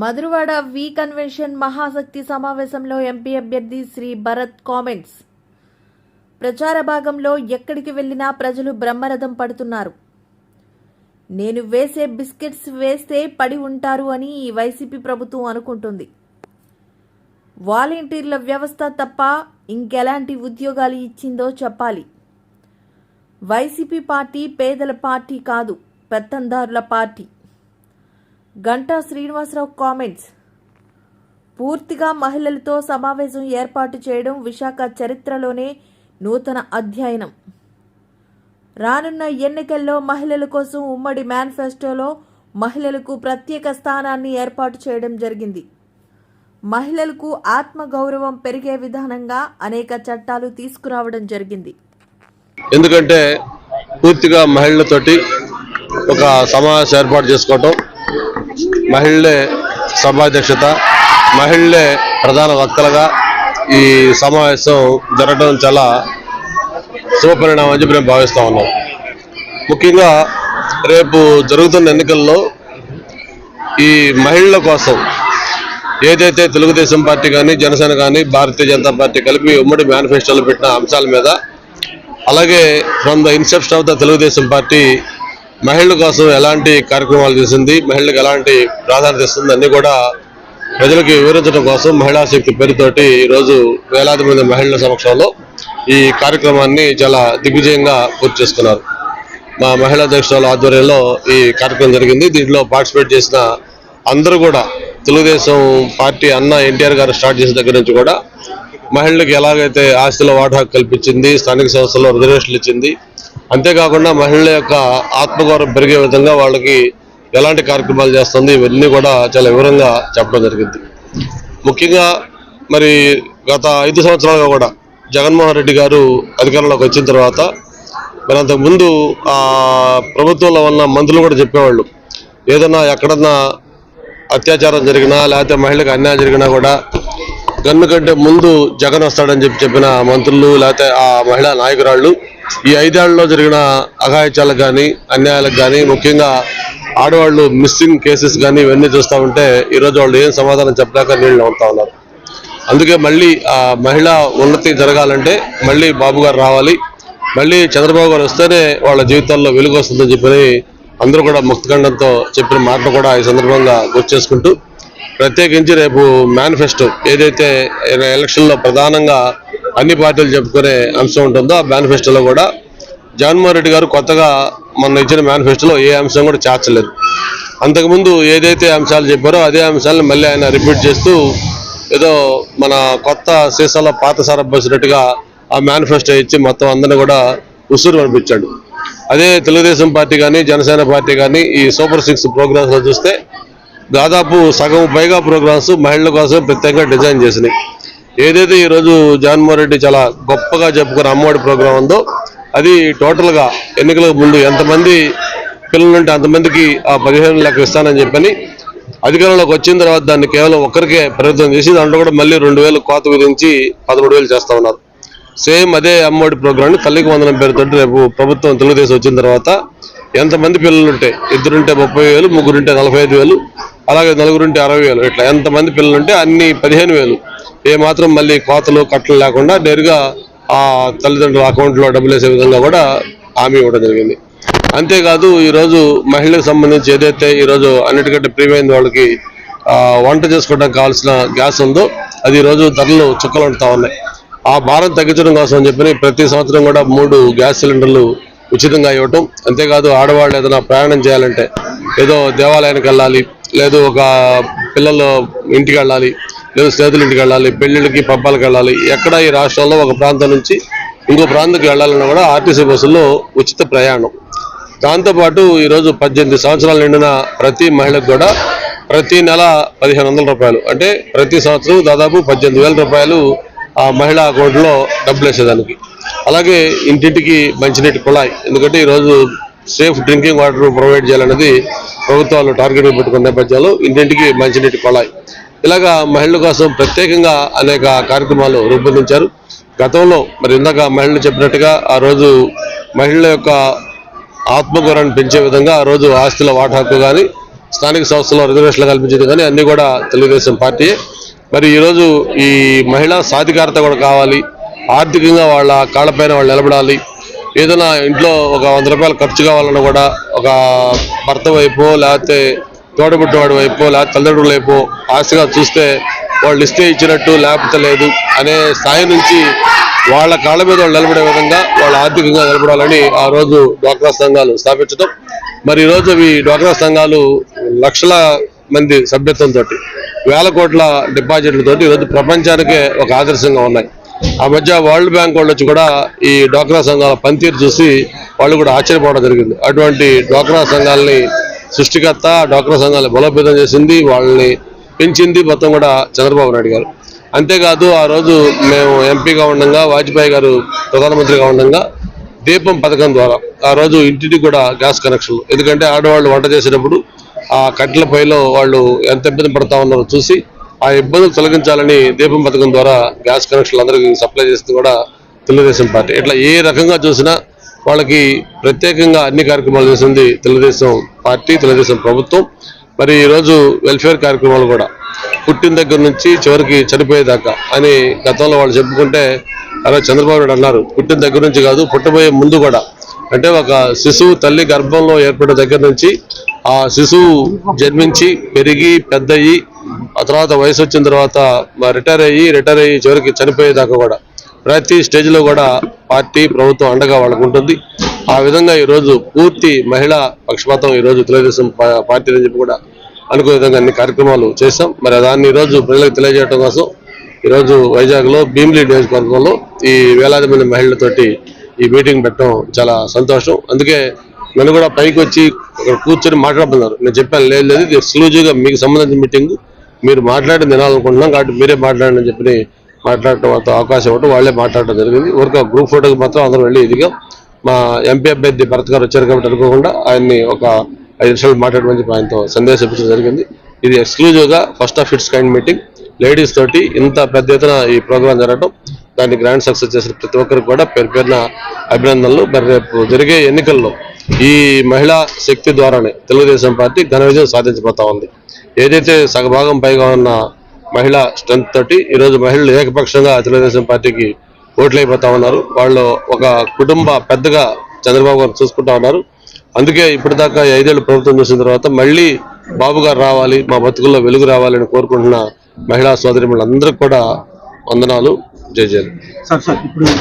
మధురవాడ వి convention మహాశక్తి సమావేశంలో MP అభ్యర్థి Shri Bharat comments. ప్రచార భాగంలో ఎక్కడికి వెళ్ళినా ప్రజలు బ్రహ్మరథం పడుతున్నారు. నేను వేసే బిస్కెట్స్ వేస్తే పడి ఉంటారు అని ఈ వైసీపీ ప్రభుత్వం అనుకుంటుంది. వాలంటీర్ల వ్యవస్థ తప్ప ఇంకెలాంటి ఉద్యోగాలు ఇచ్చిందో చెప్పాలి. వైసీపీ పార్టీ పేదల పార్టీ కాదు పెత్తందారుల పార్టీ. గంటా శ్రీనివాసరావు కామెంట్స్. పూర్తిగా మహిళలతో సమావేశం ఏర్పాటు చేయడం విశాఖ చరిత్రలోనే నూతన అధ్యయనం. రానున్న ఎన్నికల్లో మహిళల కోసం ఉమ్మడి మేనిఫెస్టోలో మహిళలకు ప్రత్యేక స్థానాన్ని ఏర్పాటు చేయడం జరిగింది. మహిళలకు ఆత్మగౌరవం పెరిగే విధానంగా అనేక చట్టాలు తీసుకురావడం జరిగింది. ఎందుకంటే పూర్తిగా మహిళలతోటి ఒక సమావేశం ఏర్పాటు చేసుకోవటం మహిళలే సభాధ్యక్షత మహిళలే ప్రధాన వక్తలుగా ఈ సమావేశం జరగడం చాలా శుభపరిణామం అని చెప్పి మేము భావిస్తూ ఉన్నాం. ముఖ్యంగా రేపు జరుగుతున్న ఎన్నికల్లో ఈ మహిళల కోసం ఏదైతే తెలుగుదేశం పార్టీ కానీ జనసేన కానీ భారతీయ జనతా పార్టీ కలిపి ఉమ్మడి మేనిఫెస్టోలో పెట్టిన అంశాల మీద అలాగే from the inception of the Telugu Desam party మహిళల కోసం ఎలాంటి కార్యక్రమాలు చేసింది మహిళలకు ఎలాంటి ప్రాధాన్యత ఇస్తుంది అన్ని కూడా ప్రజలకు వివరించడం కోసం మహిళా శక్తి పేరుతోటి ఈరోజు వేలాది మంది మహిళల సమక్షంలో ఈ కార్యక్రమాన్ని చాలా దిగ్విజయంగా పూర్తి చేసుకున్నారు. మా మహిళా అధ్యక్షురాల ఆధ్వర్యంలో ఈ కార్యక్రమం జరిగింది. దీంట్లో పార్టిసిపేట్ చేసిన అందరూ కూడా తెలుగుదేశం పార్టీ అన్న ఎన్టీఆర్ గారు స్టార్ట్ చేసిన దగ్గర నుంచి కూడా మహిళలకు ఎలాగైతే ఆస్తుల వాటా కల్పించింది స్థానిక సంస్థల్లో రిజర్వేషన్లు ఇచ్చింది అంతేకాకుండా మహిళల యొక్క ఆత్మగౌరవం పెరిగే విధంగా వాళ్ళకి ఎలాంటి కార్యక్రమాలు చేస్తుంది ఇవన్నీ కూడా చాలా వివరంగా చెప్పడం జరిగింది. ముఖ్యంగా మరి గత ఐదు సంవత్సరాలుగా కూడా జగన్మోహన్ రెడ్డి గారు అధికారంలోకి వచ్చిన తర్వాత మరి అంతకుముందు ఆ ప్రభుత్వంలో ఉన్న మంత్రులు కూడా చెప్పేవాళ్ళు ఏదన్నా ఎక్కడన్నా అత్యాచారం జరిగినా లేకపోతే మహిళకు అన్యాయం జరిగినా కూడా గన్ను కంటే ముందు జగన్ వస్తాడని చెప్పి చెప్పిన మంత్రులు లేకపోతే ఆ మహిళా నాయకురాళ్ళు ఈ ఐదేళ్ళలో జరిగిన అఘాయిత్యాలకు కానీ అన్యాయాలకు కానీ ముఖ్యంగా ఆడవాళ్ళు మిస్సింగ్ కేసెస్ కానీ ఇవన్నీ చూస్తూ ఉంటే ఈరోజు వాళ్ళు ఏం సమాధానం చెప్పలేక నీళ్ళు ఉంటా ఉన్నారు. అందుకే మళ్ళీ ఆ మహిళా ఉన్నతి జరగాలంటే మళ్ళీ బాబు గారు రావాలి. మళ్ళీ చంద్రబాబు గారు వస్తేనే వాళ్ళ జీవితాల్లో వెలుగు వస్తుందని చెప్పని అందరూ కూడా ముక్తఖండంతో చెప్పిన మాటలు కూడా ఈ సందర్భంగా గుర్తు చేసుకుంటూ ప్రత్యేకించి రేపు మేనిఫెస్టో ఏదైతే ఎలక్షన్లో ప్రధానంగా అన్ని పార్టీలు చెప్పుకునే అంశం ఉంటుందో ఆ మేనిఫెస్టోలో కూడా జగన్మోహన్ రెడ్డి గారు కొత్తగా మొన్న ఇచ్చిన మేనిఫెస్టోలో ఏ అంశం కూడా చేర్చలేదు. అంతకుముందు ఏదైతే అంశాలు చెప్పారో అదే అంశాలను మళ్ళీ ఆయన రిపీట్ చేస్తూ ఏదో మన కొత్త సీసాలో పాత సార ఆ మేనిఫెస్టో ఇచ్చి మొత్తం అందరిని కూడా ఉసురు పంపించాడు. అదే తెలుగుదేశం పార్టీ కానీ జనసేన పార్టీ కానీ ఈ సూపర్ సిక్స్ ప్రోగ్రామ్స్లో చూస్తే దాదాపు సగం పైగా ప్రోగ్రామ్స్ మహిళల కోసం ప్రత్యేకంగా డిజైన్ చేసినాయి. ఏదైతే ఈరోజు జగన్మోహన్ రెడ్డి చాలా గొప్పగా చెప్పుకున్న అమ్మఒడి ప్రోగ్రాం ఉందో అది టోటల్గా ఎన్నికలకు ముందు ఎంతమంది పిల్లలుంటే అంతమందికి ఆ పదిహేను లెక్క ఇస్తానని చెప్పని అధికారంలోకి వచ్చిన తర్వాత దాన్ని కేవలం ఒక్కరికే పరిమితం చేసి దాంట్లో కూడా మళ్ళీ రెండు వేలు కోత విధించి పదమూడు వేలు చేస్తా ఉన్నారు. సేమ్ అదే అమ్మఒడి ప్రోగ్రామ్ తల్లికి వందనం పేరుతో రేపు ప్రభుత్వం తెలుగుదేశం వచ్చిన తర్వాత ఎంతమంది పిల్లలుంటే ఇద్దరుంటే ముప్పై వేలు ముగ్గురుంటే నలభై ఐదు వేలు అలాగే నలుగురుంటే అరవై వేలు ఇట్లా ఎంతమంది పిల్లలుంటే అన్ని పదిహేను వేలు. ఏ మాత్రం మళ్ళీ కోతలు కట్టలు లేకుండా నేరుగా ఆ తల్లిదండ్రుల అకౌంట్లో డబ్బులు వేసే విధంగా కూడా హామీ ఇవ్వడం జరిగింది. అంతేకాదు ఈరోజు మహిళలకు సంబంధించి ఏదైతే ఈరోజు అన్నిటికంటే ప్రియమైన వాళ్ళకి వంట చేసుకోవడానికి కావాల్సిన గ్యాస్ ఉందో అది ఈరోజు ధరలు చుక్కలు ఉంటా ఉన్నాయి. ఆ భారం తగ్గించడం కోసం అని చెప్పి ప్రతి సంవత్సరం కూడా మూడు గ్యాస్ సిలిండర్లు ఉచితంగా ఇవ్వటం. అంతేకాదు ఆడవాళ్ళు ఏదైనా ప్రయాణం చేయాలంటే ఏదో దేవాలయానికి వెళ్ళాలి లేదు ఒక పిల్లలు ఇంటికి వెళ్ళాలి లేదు స్నేహితుల ఇంటికి వెళ్ళాలి పెళ్ళిళ్ళకి పబ్బాలకు వెళ్ళాలి. ఎక్కడ ఈ రాష్ట్రాల్లో ఒక ప్రాంతం నుంచి ఇంకో ప్రాంతానికి వెళ్ళాలన్నా కూడా ఆర్టీసీ బస్సుల్లో ఉచిత ప్రయాణం. దాంతోపాటు ఈరోజు పద్దెనిమిది సంవత్సరాలు నిండిన ప్రతి మహిళకు కూడా ప్రతి నెల పదిహేను వందల రూపాయలు. అంటే ప్రతి సంవత్సరం దాదాపు పద్దెనిమిది వేల రూపాయలు ఆ మహిళా అకౌంట్లో డబ్బులు వేసేదానికి. అలాగే ఇంటింటికి మంచినీటి కుళాయి. ఎందుకంటే ఈరోజు సేఫ్ డ్రింకింగ్ వాటర్ ప్రొవైడ్ చేయాలనేది ప్రభుత్వాలు టార్గెట్ పెట్టుకున్న నేపథ్యంలో ఇంటింటికి మంచినీటి కుళాయి. ఇలాగా మహిళల కోసం ప్రత్యేకంగా అనేక కార్యక్రమాలు రూపొందించారు. గతంలో మరి ఇందాక మహిళలు చెప్పినట్టుగా ఆ రోజు మహిళల యొక్క ఆత్మగౌరవాన్ని పెంచే విధంగా ఆ రోజు ఆస్తుల వాటా హక్కు కానీ స్థానిక సంస్థలో రిజర్వేషన్లు కల్పించింది కానీ అన్నీ కూడా తెలుగుదేశం పార్టీయే మరి ఈరోజు ఈ మహిళా సాధికారత కూడా కావాలి ఆర్థికంగా వాళ్ళ కాళ్ళపైన వాళ్ళు నిలబడాలి ఏదైనా ఇంట్లో ఒక వంద రూపాయలు ఖర్చు కావాలన్నా కూడా ఒక భర్త వైపు లేకపోతే తోడబుట్టినవాడి వైపు తల్లిదండ్రుల వైపు ఆశగా చూస్తే వాళ్ళు ఇస్తే ఇచ్చినట్టు లేకపోతే లేదు అనే స్థాయి నుంచి వాళ్ళ కాళ్ళ మీద వాళ్ళు నిలబడే విధంగా వాళ్ళు ఆర్థికంగా నిలబడాలని ఆ రోజు డ్వాక్రా సంఘాలు స్థాపించడం మరి ఈ రోజు అవి డ్వాక్రా సంఘాలు లక్షల మంది సభ్యత్వంతో వేల కోట్ల డిపాజిట్లతో ఈరోజు ప్రపంచానికే ఒక ఆదర్శంగా ఉన్నాయి. ఆ మధ్య వరల్డ్ బ్యాంక్ వాళ్ళు వచ్చి కూడా ఈ డ్వాక్రా సంఘాల పనితీరు చూసి వాళ్ళు కూడా ఆశ్చర్యపోవడం జరిగింది. అటువంటి డ్వాక్రా సంఘాలని సృష్టికర్త డ్వాక్రా సంఘాలు బలోపేతం చేసింది వాళ్ళని పెంచింది మొత్తం కూడా చంద్రబాబు నాయుడు గారు. అంతేకాదు ఆ రోజు మేము ఎంపీగా ఉండగా వాజ్పేయి గారు ప్రధానమంత్రిగా ఉండగా దీపం పథకం ద్వారా ఆ రోజు ఇంటికి కూడా గ్యాస్ కనెక్షన్లు ఎందుకంటే ఆడవాళ్ళు వంట చేసేటప్పుడు ఆ కట్టెల పైలో వాళ్ళు ఎంత ఇబ్బంది పడతా ఉన్నారో చూసి ఆ ఇబ్బందులు తొలగించాలని దీపం పథకం ద్వారా గ్యాస్ కనెక్షన్లు అందరికీ సప్లై చేస్తుంది కూడా తెలుగుదేశం పార్టీ. ఇట్లా ఏ రకంగా చూసినా వాళ్ళకి ప్రత్యేకంగా అన్ని కార్యక్రమాలు చేసింది తెలుగుదేశం పార్టీ తెలుగుదేశం ప్రభుత్వం. మరి ఈరోజు వెల్ఫేర్ కార్యక్రమాలు కూడా పుట్టిన దగ్గర నుంచి చివరికి చనిపోయేదాకా అని గతంలో వాళ్ళు చెప్పుకుంటే అలా చంద్రబాబు నాయుడు అన్నారు పుట్టిన దగ్గర నుంచి కాదు పుట్టబోయే ముందు కూడా. అంటే ఒక శిశువు తల్లి గర్భంలో ఏర్పడిన దగ్గర నుంచి ఆ శిశువు జన్మించి పెరిగి పెద్దయి ఆ తర్వాత వయసు వచ్చిన తర్వాత రిటైర్ అయ్యి రిటైర్ అయ్యి చివరికి చనిపోయేదాకా కూడా. ప్రతి స్టేజ్లో కూడా పార్టీ ప్రభుత్వం అండగా వాళ్ళకు ఉంటుంది. ఆ విధంగా ఈరోజు పూర్తి మహిళా పక్షపాతం ఈ రోజు తెలుగుదేశం పార్టీ అని చెప్పి కూడా అనుకునే విధంగా అన్ని కార్యక్రమాలు చేశాం. మరి దాన్ని ఈరోజు రోజు ప్రజలకు తెలియజేయడం కోసం ఈరోజు వైజాగ్లో భీమిలీ నియోజకవర్గంలో ఈ వేలాది మంది మహిళలతోటి ఈ మీటింగ్ పెట్టడం చాలా సంతోషం. అందుకే నన్ను కూడా పైకి వచ్చి అక్కడ కూర్చొని మాట్లాడుతున్నారు. నేను చెప్పాను లేదు లేదు ఎక్స్క్లూజివ్గా మీకు సంబంధించిన మీటింగ్. మీరు మాట్లాడి వినాలనుకుంటున్నాం కాబట్టి మీరే మాట్లాడండి అని చెప్పి మాట్లాడటం అంత అవకాశం ఇవ్వడం వాళ్ళే మాట్లాడటం జరిగింది. ఊరికే గ్రూప్ ఫోటోకి మాత్రం అందరూ వెళ్ళి ఇదిగా మా ఎంపీ అభ్యర్థి భరత్ గారు వచ్చారు కాబట్టి అనుకోకుండా ఆయన్ని ఒక ఐదు నిమిషాలు మాట్లాడమని చెప్పి ఆయనతో సందేశం ఇప్పించడం జరిగింది. ఇది ఎక్స్క్లూజివ్గా first of its kind meeting ladies తోటి ఇంత పెద్ద ఎత్తున ఈ ప్రోగ్రాం జరగడం దాన్ని గ్రాండ్ సక్సెస్ చేసిన ప్రతి ఒక్కరికి కూడా పేరు పేరున అభినందనలు. మరి రేపు జరిగే ఎన్నికల్లో ఈ మహిళా శక్తి ద్వారానే తెలుగుదేశం పార్టీ ఘన విజయం సాధించబోతా ఉంది. ఏదైతే సగభాగం పైగా ఉన్న మహిళా స్ట్రెంత్ తోటి ఈరోజు మహిళలు ఏకపక్షంగా తెలుగుదేశం పార్టీకి ఓట్లైపోతా ఉన్నారు. వాళ్ళు ఒక కుటుంబ పెద్దగా చంద్రబాబు గారు చూసుకుంటా ఉన్నారు. అందుకే ఇప్పటిదాకా ఐదేళ్ళు ప్రభుత్వం చూసిన తర్వాత మళ్ళీ బాబు గారు రావాలి మా బతుకుల్లో వెలుగు రావాలని కోరుకుంటున్న మహిళా సోదరిములందరికీ కూడా వందనాలు. జై జయలు